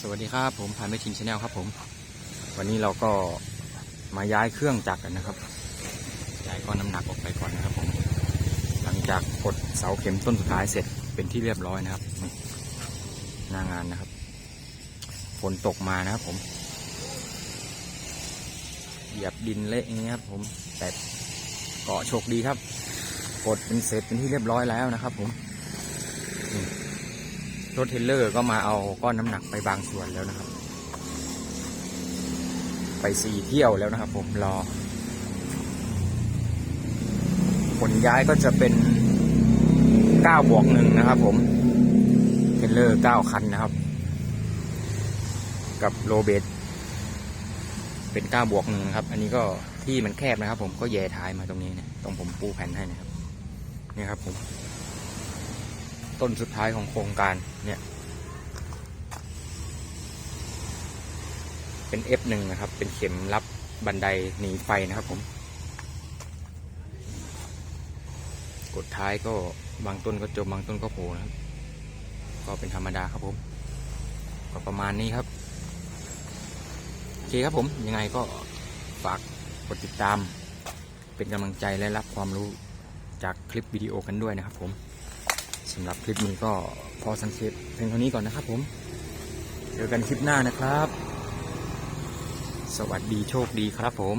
สวัสดีครับผมพานไม่ชินชาแนลครับผม วันนี้เราก็มาย้ายเครื่องจักรกันนะครับ ย้ายก้อนน้ำหนักออกไปก่อนนะครับผม หลังจากกดเสาเข็มต้นสุดท้ายเสร็จเป็นที่เรียบร้อยนะครับหน้างานนะครับ ฝนตกมานะครับผม เหยียบดินเละอย่างนี้ครับผมแต่เกาะโชคดีครับ กดเป็นเสร็จเป็นที่เรียบร้อยแล้วนะครับผม รถเทเลอร์ก็มาเอาก้อนน้ำหนักไปบางส่วนแล้วนะครับ ไปสี่เที่ยวแล้วนะครับ ผมรอผลย้ายก็จะเป็น9บวกหนึ่งนะครับ ผมเทเลอร์9คันนะครับ กับโรเบตเป็น9บวกหนึ่งครับ อันนี้ก็ที่มันแคบนะครับ ผมก็แย่ท้ายมาตรงนี้เนี่ยตรงผมปูแผ่นให้นะครับนี่ครับผม ต้นสุดท้ายของโครงการเนี่ย เป็น F1 นะครับ เป็นเข็มรับบันไดหนีไฟนะครับผม กดท้ายก็บางต้นก็จมบางต้นก็โผล่นะครับ ก็เป็นธรรมดาครับผม ก็ประมาณนี้ครับโอเคครับผมยังไงก็ฝากกดติดตามเป็นกำลังใจและรับความรู้จากคลิปวิดีโอกันด้วยนะครับผม สำหรับคลิปนี้ก็พอสังเกตเพียงเท่านี้ก่อนนะครับผม เจอกันคลิปหน้านะครับ สวัสดีโชคดีครับผม